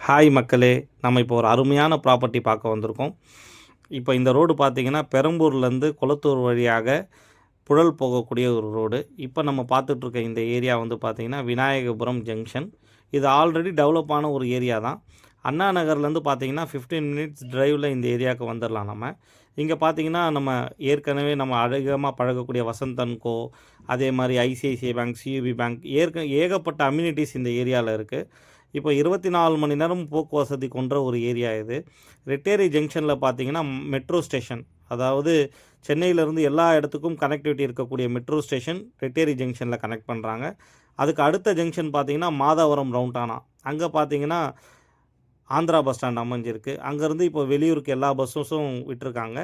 Hi மக்களே. நம்ம இப்போ ஒரு அருமையான ப்ராப்பர்ட்டி பார்க்க வந்திருக்கோம். இப்போ இந்த ரோடு பார்த்தீங்கன்னா பெரம்பூர்லேருந்து குளத்தூர் வழியாக புழல் போகக்கூடிய ஒரு ரோடு இப்போ நம்ம பார்த்துட்ருக்க இந்த ஏரியா வந்து பார்த்திங்கன்னா விநாயகபுரம் ஜங்ஷன் இது ஆல்ரெடி டெவலப் ஆன ஒரு ஏரியா தான். அண்ணா நகர்லேருந்து பார்த்தீங்கன்னா ஃபிஃப்டீன் மினிட்ஸ் டிரைவில் இந்த ஏரியாவுக்கு வந்துடலாம் நம்ம. இங்கே பார்த்தீங்கன்னா நம்ம ஏற்கனவே நம்ம அழகமாக பழகக்கூடிய வசந்தன்கோ அதே மாதிரி ஐசிஐசிஐ பேங்க் சியூபி பேங்க் ஏற்க ஏகப்பட்ட அம்யூனிட்டிஸ் இந்த ஏரியாவில் இருக்குது இப்போ இருபத்தி நாலு மணி நேரம் போக்கு வசதி கொண்ட ஒரு ஏரியா இது. ரெட்டேரி ஜங்ஷனில் பார்த்தீங்கன்னா மெட்ரோ ஸ்டேஷன். அதாவது சென்னையிலேருந்து எல்லா இடத்துக்கும் கனெக்டிவிட்டி இருக்கக்கூடிய மெட்ரோ ஸ்டேஷன் ரெட்டேரி ஜங்ஷனில் கனெக்ட் பண்ணுறாங்க அதுக்கு அடுத்த ஜங்ஷன் பார்த்தீங்கன்னா மாதாவரம் ரவுண்டானா அங்கே பார்த்தீங்கன்னா ஆந்திரா பஸ் ஸ்டாண்ட் அமைஞ்சிருக்கு. அங்கேருந்து இப்போ வெளியூருக்கு எல்லா பஸ்ஸஸும் விட்டுருக்காங்க.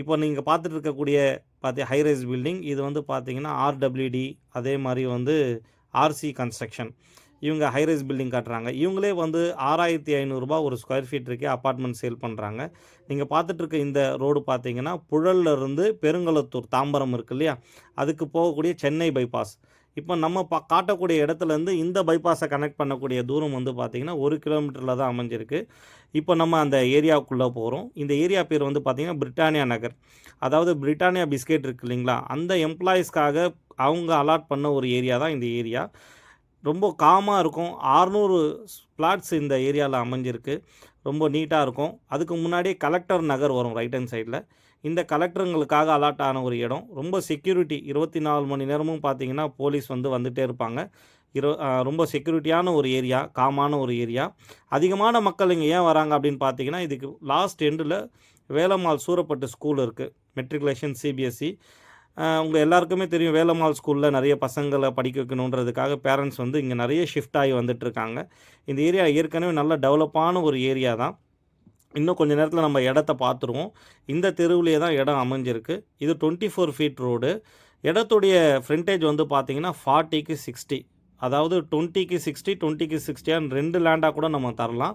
இப்போ நீங்கள் பார்த்துட்டு இருக்கக்கூடிய பார்த்தி ஹைரைஸ் பில்டிங் இது வந்து பார்த்தீங்கன்னா ஆர்டபிள்யூடி அதே மாதிரி வந்து ஆர்சி கன்ஸ்ட்ரக்ஷன் இவங்க ஹைரைஸ் பில்டிங் காட்டுறாங்க. இவங்களே வந்து ஆறாயிரத்தி ஐநூறுரூபா ஒரு ஸ்கொயர் ஃபீட் இருக்கே அப்பார்ட்மெண்ட் சேல் பண்ணுறாங்க நீங்கள் பார்த்துட்ருக்க இந்த ரோடு பார்த்தீங்கன்னா புழல்ல இருந்து பெருங்கலத்தூர் தாம்பரம் இருக்கு இல்லையா? அதுக்கு போகக்கூடிய சென்னை பைபாஸ் இப்போ நம்ம பா காட்டக்கூடிய இடத்துலேருந்து இந்த பைபாஸை கனெக்ட் பண்ணக்கூடிய தூரம் வந்து பார்த்திங்கன்னா ஒரு கிலோமீட்டரில் தான் அமைஞ்சிருக்கு. இப்போ நம்ம அந்த ஏரியாவுக்குள்ளே போகிறோம் இந்த ஏரியா பேர் வந்து பார்த்திங்கன்னா பிரிட்டானியா நகர். அதாவது பிரிட்டானியா பிஸ்கெட் இருக்கு இல்லைங்களா? அந்த எம்ப்ளாயீஸ்க்காக அவங்க அலாட் பண்ண ஒரு ஏரியா தான் இந்த ஏரியா. ரொம்ப காமாக இருக்கும். ஆறுநூறு பிளாட்ஸ் இந்த ஏரியாவில் அமைஞ்சிருக்கு. ரொம்ப நீட்டாக இருக்கும். அதுக்கு முன்னாடியே கலெக்டர் நகர் வரும் ரைட் ஹேண்ட் சைடில் இந்த கலெக்டருங்களுக்காக அலாட் ஆன ஒரு இடம். ரொம்ப செக்யூரிட்டி இருபத்தி நாலு மணி நேரமும் பார்த்தீங்கன்னா போலீஸ் வந்து வந்துகிட்டே இருப்பாங்க. இரு ரொம்ப செக்யூரிட்டியான ஒரு ஏரியா காமான ஒரு ஏரியா. அதிகமான மக்கள் இங்கே ஏன் வராங்க அப்படின்னு பார்த்தீங்கன்னா இதுக்கு லாஸ்ட் எண்டில் வேலம்மாள் சூரப்பட்டு ஸ்கூல் இருக்குது மெட்ரிகுலேஷன் சிபிஎஸ்சி உங்கள் எல்லாருக்குமே தெரியும் வேலம்மாள் ஸ்கூலில் நிறைய பசங்களை படிக்க வைக்கணுன்றதுக்காக பேரண்ட்ஸ் வந்து இங்கே நிறைய ஷிஃப்ட் ஆகி வந்துட்டுருக்காங்க. இந்த ஏரியா ஏற்கனவே நல்ல டெவலப்பான ஒரு ஏரியா தான். இன்னும் கொஞ்சம் நேரத்தில் நம்ம இடத்த பார்த்துருவோம். இந்த தெருவுலேயே தான் இடம் அமைஞ்சிருக்கு. இது டுவெண்ட்டி ஃபோர் ஃபீட் ரோடு இடத்துடைய ஃப்ரண்டேஜ் வந்து பார்த்திங்கன்னா ஃபார்ட்டிக்கு சிக்ஸ்டி அதாவது டுவெண்ட்டிக்கு சிக்ஸ்டி டுவெண்ட்டிக்கு சிக்ஸ்டியான்னு ரெண்டு லேண்டாக கூட நம்ம தரலாம்.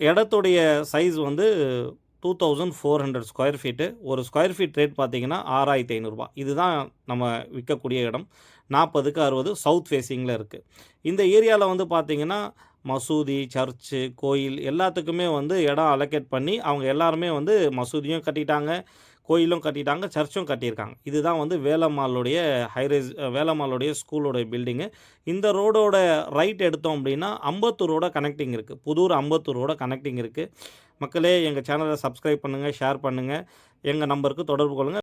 இடத்துடைய சைஸ் வந்து two thousand four hundred square feet ஒரு ஸ்கொயர் ஃபீட் ரேட் பார்த்தீங்கன்னா ஆறாயிரத்தி ஐநூறுரூபா இதுதான் நம்ம விற்கக்கூடிய இடம். நாற்பதுக்கு அறுபது சவுத் ஃபேஸிங்கில் இருக்குது இந்த ஏரியாவில் வந்து பார்த்திங்கன்னா மசூதி சர்ச்சு கோயில் எல்லாத்துக்குமே வந்து இடம் அலோகேட் பண்ணி அவங்க எல்லாருமே வந்து மசூதியும் கட்டிட்டாங்க கோயிலும் கட்டிட்டாங்க சர்ச்சும் கட்டியிருக்காங்க. இதுதான் வந்து வேலம்மாளுடைய ஹைரேஸ் வேலம்மாளுடைய ஸ்கூலோடைய பில்டிங்கு இந்த ரோடோட ரைட் எடுத்தோம் அப்படின்னா அம்பத்தூரோட கனெக்டிங் இருக்குது புதூர் அம்பத்தூரோட கனெக்டிங் இருக்குது மக்களே எங்கள் சேனலை சப்ஸ்கிரைப் பண்ணுங்கள் ஷேர் பண்ணுங்கள் எங்கள் நம்பருக்கு தொடர்பு கொள்ளுங்கள்